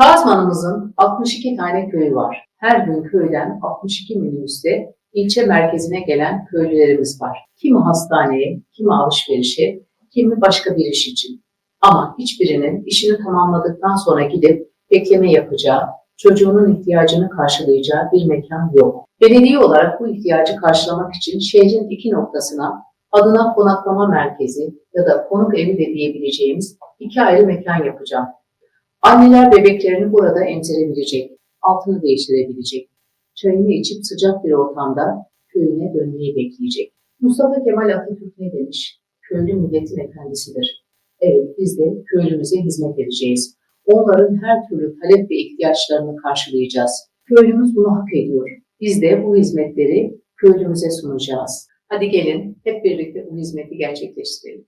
Kazmanımızın 62 tane köyü var. Her gün köyden 62 minibüste ilçe merkezine gelen köylülerimiz var. Kimi hastaneye, kimi alışverişe, kimi başka bir iş için. Ama hiçbirinin işini tamamladıktan sonra gidip bekleme yapacağı, çocuğunun ihtiyacını karşılayacağı bir mekan yok. Belediye olarak bu ihtiyacı karşılamak için şehrin iki noktasına adına konaklama merkezi ya da konuk evi de diyebileceğimiz iki ayrı mekan yapacağım. Anneler bebeklerini burada emzirebilecek, altını değiştirebilecek, çayını içip sıcak bir ortamda köyüne dönmeyi bekleyecek. Mustafa Kemal Atatürk ne demiş? Köylü milletin efendisidir. Evet biz de köylümüze hizmet edeceğiz. Onların her türlü talep ve ihtiyaçlarını karşılayacağız. Köylümüz bunu hak ediyor. Biz de bu hizmetleri köylümüze sunacağız. Hadi gelin hep birlikte bu hizmeti gerçekleştirelim.